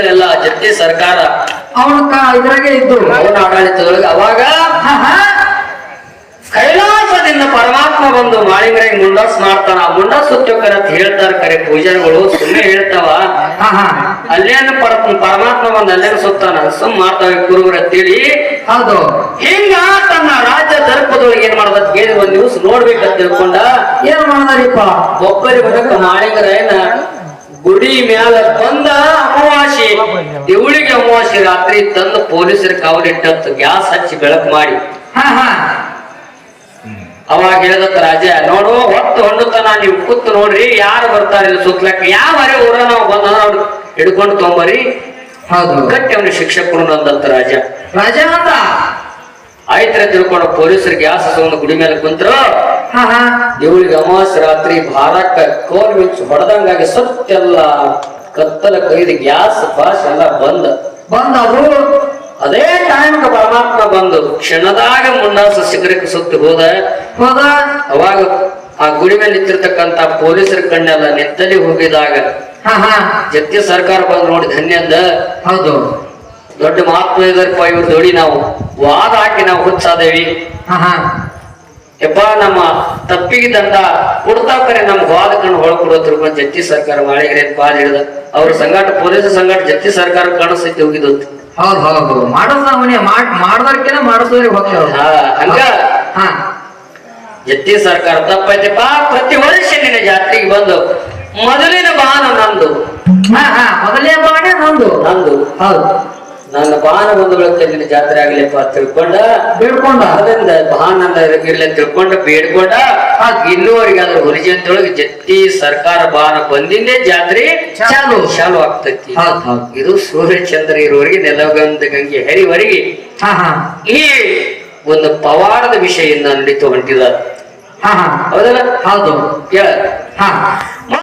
ವರ್ಷಗಳೆಲ್ಲ ಜೊತೆ ಸರ್ಕಾರ. ಅವನ ಇದ್ರಾಗೆ ಇದ್ದು. ಅವನ ಆಡಳಿತದೊಳಗೆ ಅವಾಗ. ಕೈಲಾಸದಿಂದ ಪರಮಾತ್ಮ ಬಂದು ಮಾಳಿಂಗರಿಗೆ ಮುಂಡಾಸ್ ಮಾಡ್ತಾನ. ಮುಂಡಾಸ್ ಸುತ್ತೋಕರ ಅಂತ ಹೇಳ್ತಾರ ಕರೆ ಪೂಜಾರಿಗಳು. ಸುಮ್ಮನೆ ಹೇಳ್ತಾವ. ಅಲ್ಲೇನು ಪರ ಪರಮಾತ್ಮ ಬಂದು ಅಲ್ಲೇನು ಸುತ್ತಾನ? ಸುಮ್ ಮಾಡ್ತಾವ ಕುರುಬರ ಅಂತೇಳಿ. ಹೌದು. ಹಿಂಗ ತನ್ನ ರಾಜ್ಯ ದರ್ಪದೊಳಗೆ ಏನ್ ಮಾಡದ? ಕೇಳಿ ಒಂದ್ ದಿವಸ ನೋಡ್ಬೇಕಂತ ತಿಳ್ಕೊಂಡ. ಏನ್ ಮಾಡದಾರಿಪ್ಪ? ಒಬ್ಬರಿ ಬದಕ ಮಾಳಿಂಗರೇನ ಗುಡಿ ಮ್ಯಾಲ ಬಂದ ಅಮಾವಾಸ್ಯೆ. ದೇವಳಿಗೆ ಅಮಾವಾಸ್ಯೆ ರಾತ್ರಿ ತಂದು ಪೊಲೀಸರ ಕಾವಲಿಟ್ಟಂತ ಗ್ಯಾಸ್ ಹಚ್ಚಿ ಬೆಳಕು ಮಾಡಿ. ಅವಾಗ ಹೇಳದತ್ತ ರಾಜ ನೋಡು ಹೊತ್ತು ಹೊಂಡುತನ ನೀವು ಕೂತು ನೋಡ್ರಿ ಯಾರು ಬರ್ತಾರೆ ಇಲ್ಲಿ ಸುತ್ತಲಕ್ಕೆ? ಯಾವ ಅರೆ ಊರ ನಾವು ಬಂದ ಅವ್ರು ಹಿಡ್ಕೊಂಡು ತೊಂಬರಿ ಕಟ್ಟಿ ಅವ್ನಿಗೆ ಶಿಕ್ಷೆ ಕೊಡೋಣ ಅಂದಂತ ರಾಜ. ರಾಜ ಅಂತ ಆಯ್ತರ ತಿಳ್ಕೊಂಡು ಪೊಲೀಸರು ಗ್ಯಾಸ್ ಹಸ್ಕೊಂಡು ಗುಡಿ ಮೇಲೆ ಕುಂತರು. ಇವಳಿಗೆ ಅಮಾವಾಸ್ಯ ರಾತ್ರಿ ಭಾರಕ್ಕ ಕೋಲ್ ಮಿಚ್ಚು ಹೊಡೆದಂಗಾಗಿ ಸತ್ತೆಲ್ಲ ಕತ್ತಲ ಕೈದು ಗ್ಯಾಸ್ ಪಾಸ್ ಎಲ್ಲ ಬಂದ. ಬಂದವು ಅದೇ ಟೈಮ್ಗೆ ಪರಮಾತ್ಮ ಬಂದು ಕ್ಷಣದಾಗ ಮುಂಡಾಸ ಶಿಖರಕ್ಕೆ ಸುತ್ತಿ ಹೋದ. ಹೋದ. ಅವಾಗ ಆ ಗುಡಿ ಮೇಲೆ ನಿಂತಿರ್ತಕ್ಕಂತ ಪೊಲೀಸರ ಕಣ್ಣೆಲ್ಲ ನೆತ್ತಲಿ ಹೋಗಿದಾಗ ಜತ್ತಿ ಸರ್ಕಾರ ಬಂದು ನೋಡಿ ಧನ್ಯದ ಹೌದು. ದೊಡ್ಡ ಮಹಾತ್ಮ ಇದಾರಪ್ಪ ಇವ್ರ ದೋಡಿ ನಾವು. ವಾದ ಹಾಕಿ ನಾವು ಹುಚ್ಚಾದೇವಿ. ಯಪ್ಪ ನಮ್ಮ ತಪ್ಪಿಗೆ ದಂಡ ಕೊಡ್ತಾವ್ ಕರೆ ನಮ್ ಹೋದ ಕಣ್ಣು ಹೊಳ್ಕೊಡೋದ್ರ ಜತ್ತಿ ಸರ್ಕಾರ ಮಾಳಿಗೆರೆ ಪಾಲ್ ಹಿಡಿದ. ಅವ್ರ ಸಂಘಟ ಪೊಲೀಸ್ ಸಂಘಟ ಜತ್ತಿ ಸರ್ಕಾರ ಕಾಣಿಸ್ತೈತಿ ಹೋಗಿದ್ದು ಹೌದ್ ಹೌದು ಮಾಡೋದ್ ಅವನೇ ಮಾಡ್ ಮಾಡ್ದರ್ಕಿನ ಮಾಡಿಸೋರಿಗೆ ಹೋಗ್ತೇವೆ ಹಾ ಹಂಗ? ಹಾ. ಜತ್ತಿ ಸರ್ಕಾರ ತಪ್ಪೈತೆಪ್ಪ ಪ್ರತಿ ವರ್ಷ ನಿನ್ನ ಜಾತ್ರೆಗೆ ಬಂದು ಮೊದಲಿನ ಬಾನ ನಂದು. ಹಾ ಹಾ ಮೊದಲೇ ಬಾಣೆ ನಂದು. ನಂದು. ಹೌದು. ನನ್ನ ಬಳಿಕ ನಿನ್ನ ಜಾತ್ರೆ ಆಗ್ಲಿಪ್ಪ ತಿಳ್ಕೊಂಡ ಬೇಡ್ಕೊಂಡ. ಅದರಿಂದ ಬಾನ ಇರ್ಲಿ ತಿಳ್ಕೊಂಡ ಬೇಡ್ಕೊಂಡ ಇನ್ನೂವರೆಗೆ ಅದ್ರ ಹೊರಿಜಂತೊಳಗೆ ಜತ್ತಿ ಸರ್ಕಾರ ಬಾನ ಬಂದಿಂದೇ ಜಾತ್ರೆ ಚಾಲು. ಚಾಲು ಆಗ್ತೈತಿ. ಇದು ಸೂರ್ಯ ಸೂರ್ಯಚಂದ್ರ ಇರುವವರೆಗೆ ನೆಲಗಂಧ ಗಂಗೆ ಹರಿವರಿಗೆ ಈ ಒಂದು ಪವಾಡದ ವಿಷಯ ನಡೀತು ಹೊಂಟಿದ. ಹಾ ಹಾ. ಹೌದಲ್ಲ? ಹೌದು.